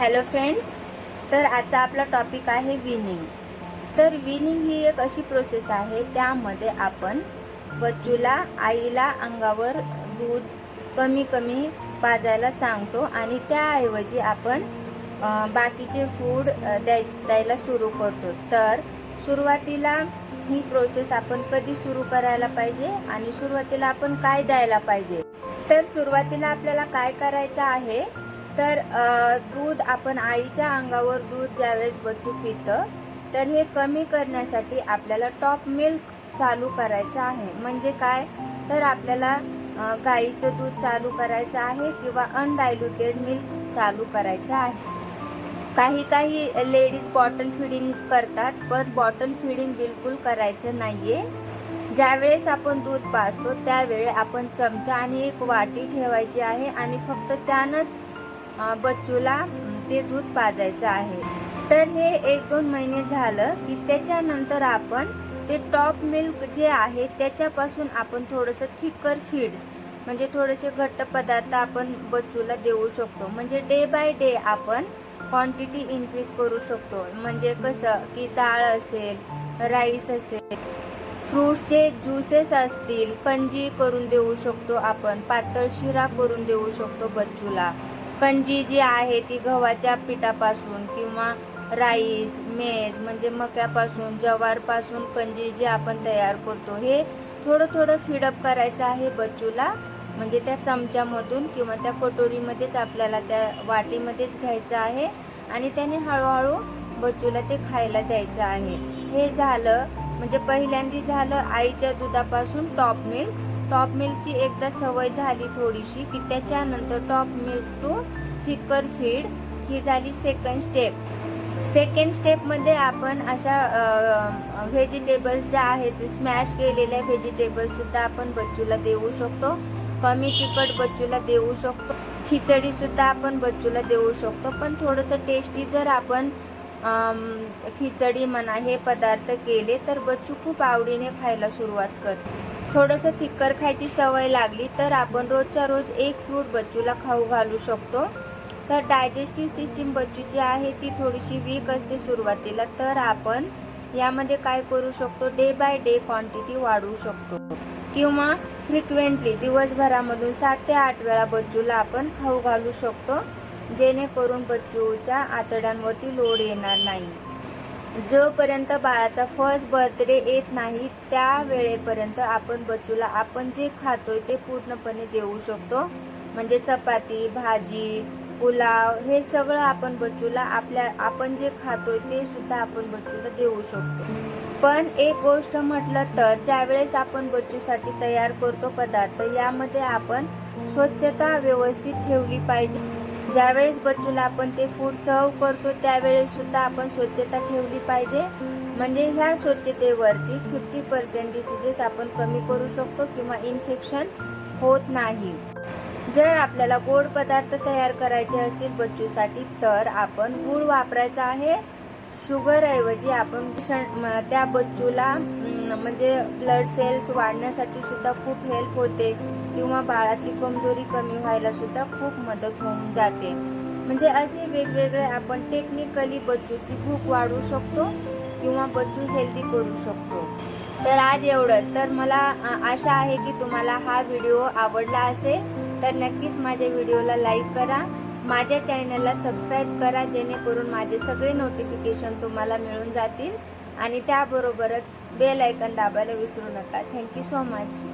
Hello friends तर आजचा आपला टॉपिक आहे विनिंग तर विनिंग ही एक अशी प्रोसेस आहे त्यामध्ये आपण बच्चूला आईला अंगावर दूध कमी कमी पाजायला सांगतो आणि त्याऐवजी आपण बाकीचे फूड द्याय द्यायला सुरू करतो. तर सुरुवातीला ही प्रोसेस आपण कधी सुरू करायला पाहिजे आणि सुरुवातीला आपण काय द्यायला पाहिजे? तर सुरुवातीला आपल्याला काय करायचं आहे? तर दूध आपण आईच्या अंगावर दूध ज्यावेळेस बच्चू पितं तर हे कमी करण्यासाठी आपल्याला टॉप मिल्क चालू करायचं आहे. म्हणजे काय? तर आपल्याला गाईचं दूध चालू करायचं आहे किंवा अनडायल्युटेड मिल्क चालू करायचं आहे. काही काही लेडीज बॉटल फिडिंग करतात पण बॉटल फिडिंग बिलकुल करायचं नाही आहे ज्यावेळेस आपण दूध पाजतो त्यावेळी आपण चमचा आणि एक वाटी ठेवायची आहे आणि फक्त त्यानंच बच्चूला ते दूध पाजायचं आहे. तर हे एक दोन महिने झालं की त्याच्यानंतर आपण ते टॉप मिल्क जे आहे त्याच्यापासून आपण थोडंसं थिकर फीड्स म्हणजे थोडेसे घट्ट पदार्थ आपण बच्चूला देऊ शकतो. म्हणजे डे बाय डे आपण क्वांटिटी इन्क्रीज करू शकतो. म्हणजे कसं की डाळ असेल राईस असेल फ्रूट्सचे ज्युसेस असतील कंजी करून देऊ शकतो आपण पातळ शिरा करून देऊ शकतो बच्चूला. कंजी जी आहे ती गव्हाच्या पिठापासून किंवा राईस मेज म्हणजे मक्यापासून जवारपासून कंजी जी आपण तयार करतो हे थोडं थोडं फिडअप करायचं आहे बच्चूला. म्हणजे त्या चमच्यामधून किंवा त्या कटोरीमध्येच आपल्याला त्या वाटीमध्येच घ्यायचं आहे आणि त्याने हळूहळू बच्चूला ते खायला द्यायचं आहे. हे झालं म्हणजे पहिल्यांदा झालं आईच्या दुधापासून टॉप मिल्क टॉप मिल्कची एकदा सवय झाली थोडीशी की त्याच्यानंतर top milk to thicker feed ही झाली सेकंड स्टेप सेकंड स्टेपमध्ये आपण अशा व्हेजिटेबल्स ज्या आहेत स्मॅश केलेल्या व्हेजिटेबल्ससुद्धा आपण बच्चूला देऊ शकतो. कमी तिखट बच्चूला देऊ शकतो. खिचडीसुद्धा आपण बच्चूला देऊ शकतो. पण थोडंसं टेस्टी जर आपण खिचडी म्हणा हे पदार्थ केले तर बच्चू खूप आवडीने खायला सुरुवात करते. थोडंसं थिक्कर खायची सवय लागली तर आपण रोजच्या रोज एक फ्रूट बच्चूला खाऊ घालू शकतो. तर डायजेस्टिव्ह सिस्टीम बच्चूची आहे ती थोडीशी वीक असते सुरुवातीला तर आपण यामध्ये काय करू शकतो? डे बाय डे क्वांटिटी वाढवू शकतो. किंवा फ्रिक्वेंटली दिवसभरामधून सात ते आठ वेळा बच्चूला आपण खाऊ घालू शकतो जेणेकरून बच्चूच्या आतड्यांवरती लोड येणार नाही. जोपर्यंत बाळाचा फर्स्ट बर्थडे येत नाही त्या वेळेपर्यंत आपण बच्चूला आपण जे खातोय ते पूर्णपणे देऊ शकतो. म्हणजे चपाती भाजी पुलाव हे सगळं आपण बच्चूला आपल्या आपण जे खातोय ते सुद्धा आपण बच्चूला देऊ शकतो. पण एक गोष्ट म्हटलं तर ज्यावेळेस आपण बच्चूसाठी तयार करतो पदार्थ यामध्ये आपण स्वच्छता व्यवस्थित ठेवली पाहिजे. ज्यावेळेस बच्चूला आपण ते फूड सर्व करतो त्यावेळेस सुद्धा आपण स्वच्छता ठेवली पाहिजे. म्हणजे ह्या स्वच्छतेवरती फिफ्टी पर्सेंट डिसिजेस आपण कमी करू शकतो किंवा इन्फेक्शन होत नाही. जर आपल्याला गोड पदार्थ तयार करायचे असतील बच्चूसाठी तर आपण गूळ वापरायचा आहे. शुगरऐवजी आपण श- त्या बच्चूला म्हणजे ब्लड सेल्स वाढण्यासाठी सुद्धा खूप हेल्प होते. किंवा बाळाची कमजोरी कमी व्हायला सुद्धा खूप मदत होऊन जाते. म्हणजे असे वेगवेगळे आपण टेक्निकली बच्चूची भूक वाढवू शकतो किंवा बच्चू हेल्दी करू शकतो. तर आज एवढंच. तर मला आशा आहे की तुम्हाला हा व्हिडिओ आवडला असेल तर नक्कीच माझ्या व्हिडिओला लाईक करा. माझ्या चॅनलला सबस्क्राईब करा जेणेकरून माझे सगळे नोटिफिकेशन तुम्हाला मिळून जातील. आणि त्याबरोबरच बेल ऐकन दाबायला विसरू नका. Thank you so much